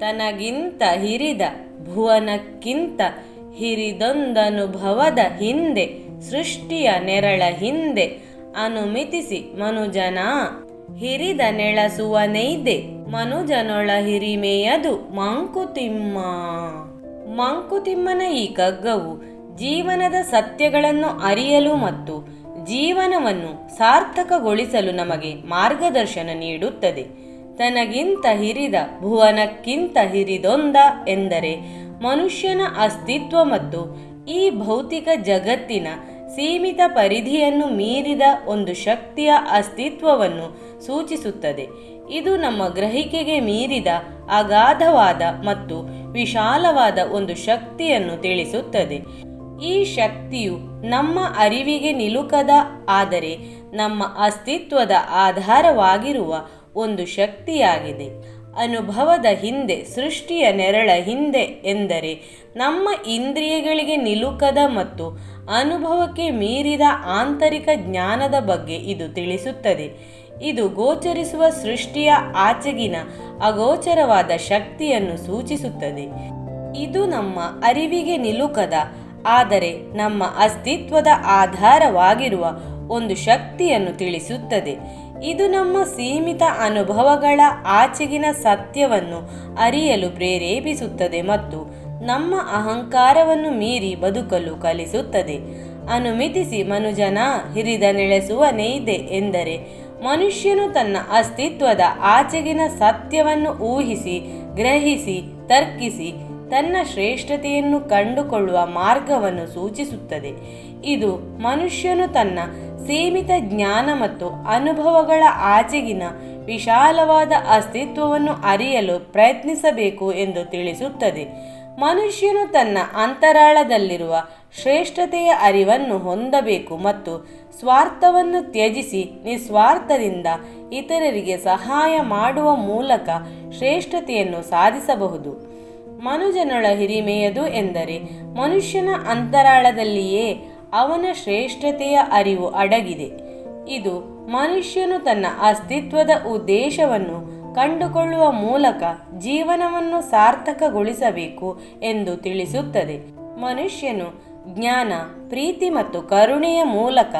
ತನಗಿಂತ ಹಿರಿದ ಭುವನಕ್ಕಿಂತ ಹಿರಿದೊಂದನುಭವದ ಹಿಂದೆ, ಸೃಷ್ಟಿಯ ನೆರಳ ಹಿಂದೆ ಅನುಮಿತಿಸಿ ಮನುಜನ. ಹಿರಿದ ನೆಳಸುವನೈದೆ ಮನುಜನೊಳ ಹಿರಿಮೆಯದು ಮಂಕುತಿಮ್ಮ. ಮಂಕುತಿಮ್ಮನ ಈ ಕಗ್ಗವು ಜೀವನದ ಸತ್ಯಗಳನ್ನು ಅರಿಯಲು ಮತ್ತು ಜೀವನವನ್ನು ಸಾರ್ಥಕಗೊಳಿಸಲು ನಮಗೆ ಮಾರ್ಗದರ್ಶನ ನೀಡುತ್ತದೆ. ತನಗಿಂತ ಹಿರಿದ, ಭುವನಕ್ಕಿಂತ ಹಿರಿದೊಂದ ಎಂದರೆ ಮನುಷ್ಯನ ಅಸ್ತಿತ್ವ ಮತ್ತು ಈ ಭೌತಿಕ ಜಗತ್ತಿನ ಸೀಮಿತ ಪರಿಧಿಯನ್ನು ಮೀರಿದ ಒಂದು ಶಕ್ತಿಯ ಅಸ್ತಿತ್ವವನ್ನು ಸೂಚಿಸುತ್ತದೆ. ಇದು ನಮ್ಮ ಗ್ರಹಿಕೆಗೆ ಮೀರಿದ ಅಗಾಧವಾದ ಮತ್ತು ವಿಶಾಲವಾದ ಒಂದು ಶಕ್ತಿಯನ್ನು ತಿಳಿಸುತ್ತದೆ. ಈ ಶಕ್ತಿಯು ನಮ್ಮ ಅರಿವಿಗೆ ನಿಲುಕದ, ಆದರೆ ನಮ್ಮ ಅಸ್ತಿತ್ವದ ಆಧಾರವಾಗಿರುವ ಒಂದು ಶಕ್ತಿಯಾಗಿದೆ. ಅನುಭವದ ಹಿಂದೆ, ಸೃಷ್ಟಿಯ ನೆರಳ ಹಿಂದೆ ಎಂದರೆ ನಮ್ಮ ಇಂದ್ರಿಯಗಳಿಗೆ ನಿಲುಕದ ಮತ್ತು ಅನುಭವಕ್ಕೆ ಮೀರಿದ ಆಂತರಿಕ ಜ್ಞಾನದ ಬಗ್ಗೆ ಇದು ತಿಳಿಸುತ್ತದೆ. ಇದು ಗೋಚರಿಸುವ ಸೃಷ್ಟಿಯ ಆಚೆಗಿನ ಅಗೋಚರವಾದ ಶಕ್ತಿಯನ್ನು ಸೂಚಿಸುತ್ತದೆ. ಇದು ನಮ್ಮ ಅರಿವಿಗೆ ನಿಲುಕದ, ಆದರೆ ನಮ್ಮ ಅಸ್ತಿತ್ವದ ಆಧಾರವಾಗಿರುವ ಒಂದು ಶಕ್ತಿಯನ್ನು ತಿಳಿಸುತ್ತದೆ. ಇದು ನಮ್ಮ ಸೀಮಿತ ಅನುಭವಗಳ ಆಚೆಗಿನ ಸತ್ಯವನ್ನು ಅರಿಯಲು ಪ್ರೇರೇಪಿಸುತ್ತದೆ ಮತ್ತು ನಮ್ಮ ಅಹಂಕಾರವನ್ನು ಮೀರಿ ಬದುಕಲು ಕಲಿಸುತ್ತದೆ. ಅನುಮಿತಿಸಿ ಮನುಜನ ಹಿರಿದ ನೆಳೆಸುವನೇ ನೈದೆ ಎಂದರೆ ಮನುಷ್ಯನು ತನ್ನ ಅಸ್ತಿತ್ವದ ಆಚೆಗಿನ ಸತ್ಯವನ್ನು ಊಹಿಸಿ, ಗ್ರಹಿಸಿ, ತರ್ಕಿಸಿ ತನ್ನ ಶ್ರೇಷ್ಠತೆಯನ್ನು ಕಂಡುಕೊಳ್ಳುವ ಮಾರ್ಗವನ್ನು ಸೂಚಿಸುತ್ತದೆ. ಇದು ಮನುಷ್ಯನು ತನ್ನ ಸೀಮಿತ ಜ್ಞಾನ ಮತ್ತು ಅನುಭವಗಳ ಆಚೆಗಿನ ವಿಶಾಲವಾದ ಅಸ್ತಿತ್ವವನ್ನು ಅರಿಯಲು ಪ್ರಯತ್ನಿಸಬೇಕು ಎಂದು ತಿಳಿಸುತ್ತದೆ. ಮನುಷ್ಯನು ತನ್ನ ಅಂತರಾಳದಲ್ಲಿರುವ ಶ್ರೇಷ್ಠತೆಯ ಅರಿವನ್ನು ಹೊಂದಬೇಕು ಮತ್ತು ಸ್ವಾರ್ಥವನ್ನು ತ್ಯಜಿಸಿ ನಿಸ್ವಾರ್ಥದಿಂದ ಇತರರಿಗೆ ಸಹಾಯ ಮಾಡುವ ಮೂಲಕ ಶ್ರೇಷ್ಠತೆಯನ್ನು ಸಾಧಿಸಬಹುದು. ಮನುಜನಳ ಹಿರಿಮೆಯದು ಎಂದರೆ ಮನುಷ್ಯನ ಅಂತರಾಳದಲ್ಲಿಯೇ ಅವನ ಶ್ರೇಷ್ಠತೆಯ ಅರಿವು ಅಡಗಿದೆ. ಇದು ಮನುಷ್ಯನು ತನ್ನ ಅಸ್ತಿತ್ವದ ಉದ್ದೇಶವನ್ನು ಕಂಡುಕೊಳ್ಳುವ ಮೂಲಕ ಜೀವನವನ್ನು ಸಾರ್ಥಕಗೊಳಿಸಬೇಕು ಎಂದು ತಿಳಿಸುತ್ತದೆ. ಮನುಷ್ಯನು ಜ್ಞಾನ, ಪ್ರೀತಿ ಮತ್ತು ಕರುಣೆಯ ಮೂಲಕ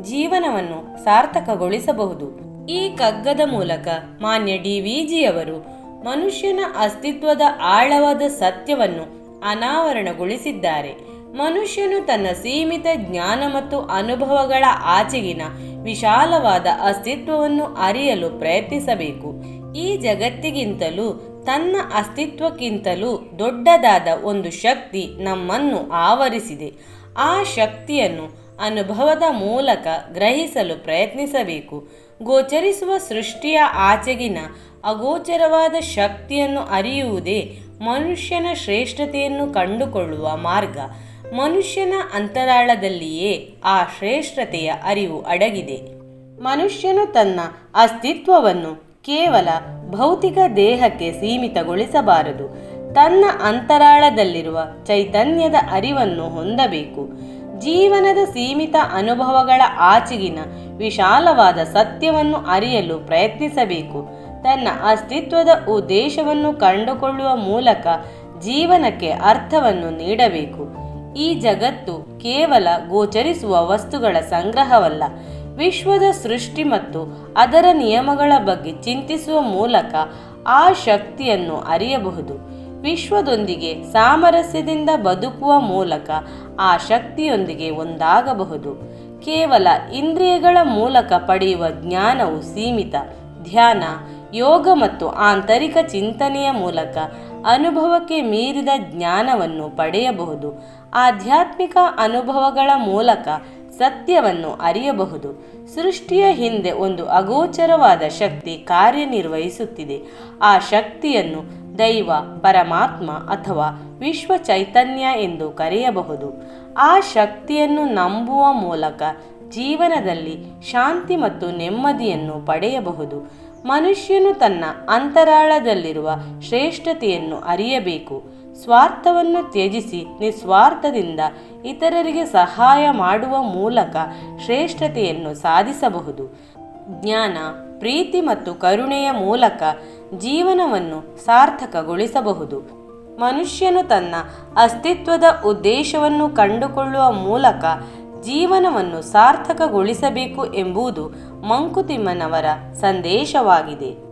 ಜೀವನವನ್ನು ಸಾರ್ಥಕಗೊಳಿಸಬಹುದು. ಈ ಕಗ್ಗದ ಮೂಲಕ ಮಾನ್ಯ ಡಿ ವಿಜಿಯವರು ಮನುಷ್ಯನ ಅಸ್ತಿತ್ವದ ಆಳವಾದ ಸತ್ಯವನ್ನು ಅನಾವರಣಗೊಳಿಸಿದ್ದಾರೆ. ಮನುಷ್ಯನು ತನ್ನ ಸೀಮಿತ ಜ್ಞಾನ ಮತ್ತು ಅನುಭವಗಳ ಆಚೆಗಿನ ವಿಶಾಲವಾದ ಅಸ್ತಿತ್ವವನ್ನು ಅರಿಯಲು ಪ್ರಯತ್ನಿಸಬೇಕು. ಈ ಜಗತ್ತಿಗಿಂತಲೂ, ತನ್ನ ಅಸ್ತಿತ್ವಕ್ಕಿಂತಲೂ ದೊಡ್ಡದಾದ ಒಂದು ಶಕ್ತಿ ನಮ್ಮನ್ನು ಆವರಿಸಿದೆ. ಆ ಶಕ್ತಿಯನ್ನು ಅನುಭವದ ಮೂಲಕ ಗ್ರಹಿಸಲು ಪ್ರಯತ್ನಿಸಬೇಕು. ಗೋಚರಿಸುವ ಸೃಷ್ಟಿಯ ಆಚೆಗಿನ ಅಗೋಚರವಾದ ಶಕ್ತಿಯನ್ನು ಅರಿಯುವುದೇ ಮನುಷ್ಯನ ಶ್ರೇಷ್ಠತೆಯನ್ನು ಕಂಡುಕೊಳ್ಳುವ ಮಾರ್ಗ. ಮನುಷ್ಯನ ಅಂತರಾಳದಲ್ಲಿಯೇ ಆ ಶ್ರೇಷ್ಠತೆಯ ಅರಿವು ಅಡಗಿದೆ. ಮನುಷ್ಯನು ತನ್ನ ಅಸ್ತಿತ್ವವನ್ನು ಕೇವಲ ಭೌತಿಕ ದೇಹಕ್ಕೆ ಸೀಮಿತಗೊಳಿಸಬಾರದು. ತನ್ನ ಅಂತರಾಳದಲ್ಲಿರುವ ಚೈತನ್ಯದ ಅರಿವನ್ನು ಹೊಂದಬೇಕು. ಜೀವನದ ಸೀಮಿತ ಅನುಭವಗಳ ಆಚೆಗಿನ ವಿಶಾಲವಾದ ಸತ್ಯವನ್ನು ಅರಿಯಲು ಪ್ರಯತ್ನಿಸಬೇಕು. ತನ್ನ ಅಸ್ತಿತ್ವದ ಉದ್ದೇಶವನ್ನು ಕಂಡುಕೊಳ್ಳುವ ಮೂಲಕ ಜೀವನಕ್ಕೆ ಅರ್ಥವನ್ನು ನೀಡಬೇಕು. ಈ ಜಗತ್ತು ಕೇವಲ ಗೋಚರಿಸುವ ವಸ್ತುಗಳ ಸಂಗ್ರಹವಲ್ಲ. ವಿಶ್ವದ ಸೃಷ್ಟಿ ಮತ್ತು ಅದರ ನಿಯಮಗಳ ಬಗ್ಗೆ ಚಿಂತಿಸುವ ಮೂಲಕ ಆ ಶಕ್ತಿಯನ್ನು ಅರಿಯಬಹುದು. ವಿಶ್ವದೊಂದಿಗೆ ಸಾಮರಸ್ಯದಿಂದ ಬದುಕುವ ಮೂಲಕ ಆ ಶಕ್ತಿಯೊಂದಿಗೆ ಒಂದಾಗಬಹುದು. ಕೇವಲ ಇಂದ್ರಿಯಗಳ ಮೂಲಕ ಪಡೆಯುವ ಜ್ಞಾನವು ಸೀಮಿತ. ಧ್ಯಾನ ಯೋಗ ಮತ್ತು ಆಂತರಿಕ ಚಿಂತನೆಯ ಮೂಲಕ ಅನುಭವಕ್ಕೆ ಮೀರಿದ ಜ್ಞಾನವನ್ನು ಪಡೆಯಬಹುದು. ಆಧ್ಯಾತ್ಮಿಕ ಅನುಭವಗಳ ಮೂಲಕ ಸತ್ಯವನ್ನು ಅರಿಯಬಹುದು. ಸೃಷ್ಟಿಯ ಹಿಂದೆ ಒಂದು ಅಗೋಚರವಾದ ಶಕ್ತಿ ಕಾರ್ಯನಿರ್ವಹಿಸುತ್ತಿದೆ. ಆ ಶಕ್ತಿಯನ್ನು ದೈವ, ಪರಮಾತ್ಮ ಅಥವಾ ವಿಶ್ವ ಚೈತನ್ಯ ಎಂದು ಕರೆಯಬಹುದು. ಆ ಶಕ್ತಿಯನ್ನು ನಂಬುವ ಮೂಲಕ ಜೀವನದಲ್ಲಿ ಶಾಂತಿ ಮತ್ತು ನೆಮ್ಮದಿಯನ್ನು ಪಡೆಯಬಹುದು. ಮನುಷ್ಯನು ತನ್ನ ಅಂತರಾಳದಲ್ಲಿರುವ ಶ್ರೇಷ್ಠತೆಯನ್ನು ಅರಿಯಬೇಕು. ಸ್ವಾರ್ಥವನ್ನು ತ್ಯಜಿಸಿ ನಿಸ್ವಾರ್ಥದಿಂದ ಇತರರಿಗೆ ಸಹಾಯ ಮಾಡುವ ಮೂಲಕ ಶ್ರೇಷ್ಠತೆಯನ್ನು ಸಾಧಿಸಬಹುದು. ಜ್ಞಾನ, ಪ್ರೀತಿ ಮತ್ತು ಕರುಣೆಯ ಮೂಲಕ ಜೀವನವನ್ನು ಸಾರ್ಥಕಗೊಳಿಸಬಹುದು. ಮನುಷ್ಯನು ತನ್ನ ಅಸ್ತಿತ್ವದ ಉದ್ದೇಶವನ್ನು ಕಂಡುಕೊಳ್ಳುವ ಮೂಲಕ ಜೀವನವನ್ನು ಸಾರ್ಥಕಗೊಳಿಸಬೇಕು ಎಂಬುದು ಮಂಕುತಿಮ್ಮನವರ ಸಂದೇಶವಾಗಿದೆ.